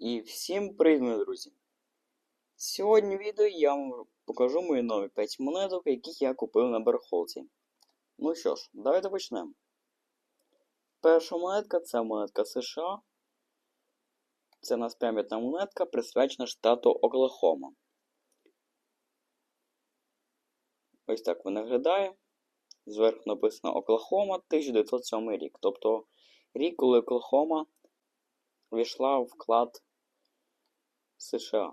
І всім привіт, друзі! Сьогодні в відео я вам покажу мої нові 5 монеток, які я купив на барахолці. Ну що ж, давайте почнемо. Перша монетка це монетка США. Це у нас пам'ятна монетка, присвячена штату Оклахома. Ось так вона виглядає. Зверху написано Оклахома 1907 рік. Тобто рік, коли Оклахома війшла в вклад США.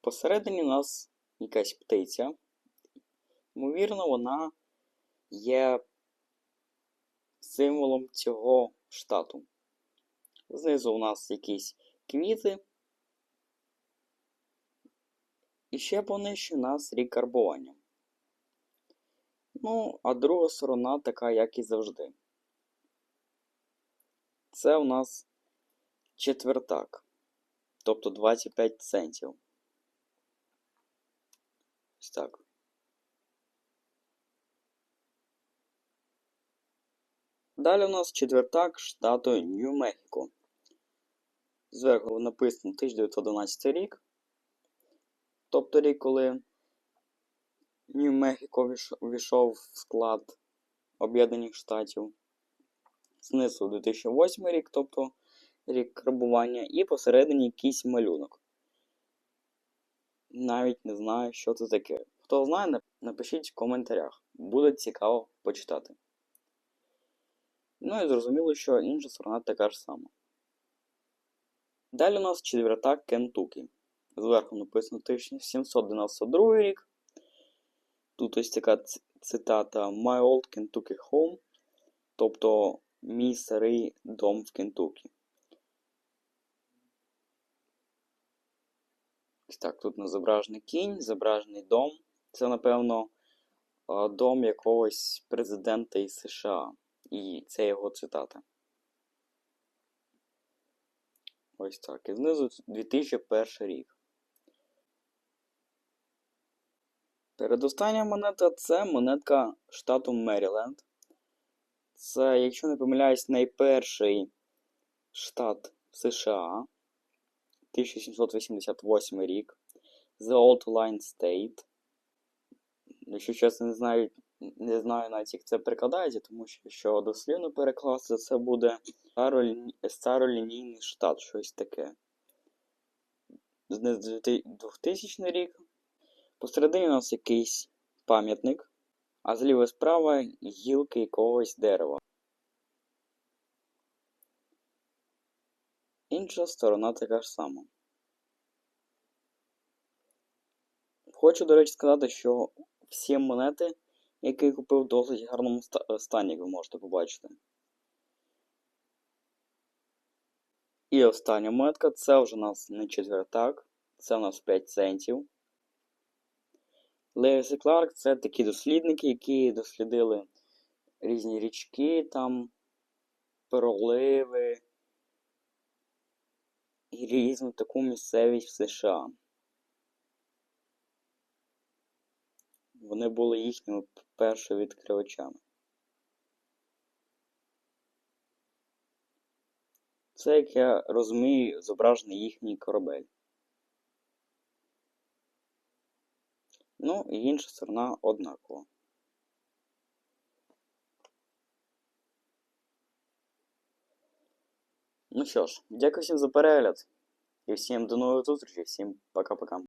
Посередині у нас якась птиця. Ймовірно, вона є символом цього штату. Знизу у нас якісь квіти. І ще понижче у нас рік карбування. Ну, а друга сторона така, як і завжди. Це у нас четвертак. Тобто 25 центів. Ось так. Далі у нас четвертак штату Нью-Мехіко. Зверху написано 1912 рік. Тобто рік, коли Нью-Мехіко війшов в склад Об'єднаних Штатів. Знизу 2008 рік, тобто рік крабування, і посередині якийсь малюнок. Навіть не знаю, що це таке. Хто знає, напишіть в коментарях. Буде цікаво почитати. Ну і зрозуміло, що інша сторона така ж сама. Далі у нас четвертак Кентукі. Зверху написано 1792 рік. Тут ось така цитата My Old Kentucky Home. Тобто мій старий дом в Кентукі. Так, тут не зображений кінь, зображений дом. Це, напевно, дом якогось президента із США. І це його цитата. Ось так. І знизу 2001 рік. Передостання монета це монетка штату Меріленд. Це, якщо не помиляюсь, найперший штат США 1788 рік. The Old Line State. Якщо чесно, не знаю, не знаю навіть, як це перекладається, тому що якщо дослівно перекласти, це буде старолінійний штат, щось таке. З 2000 рік. Посередині у нас якийсь пам'ятник, а зліва справа гілки якогось дерева. Інша сторона така ж сама. Хочу, до речі, сказати, що всі монети, які я купив в досить гарному стані, як ви можете побачити. І остання монетка це вже у нас не четвертак, це у нас 5 центів. Левіс і Кларк це такі дослідники, які дослідили різні річки, там, проливи і різну таку місцевість в США. Вони були їхніми першовідкривачами. Це, як я розумію, зображений їхній корабель. Ну, і інша сторона однакова. Ну що ж, дякую всім за перегляд. І всім до нових зустрічей, всім пока-пока.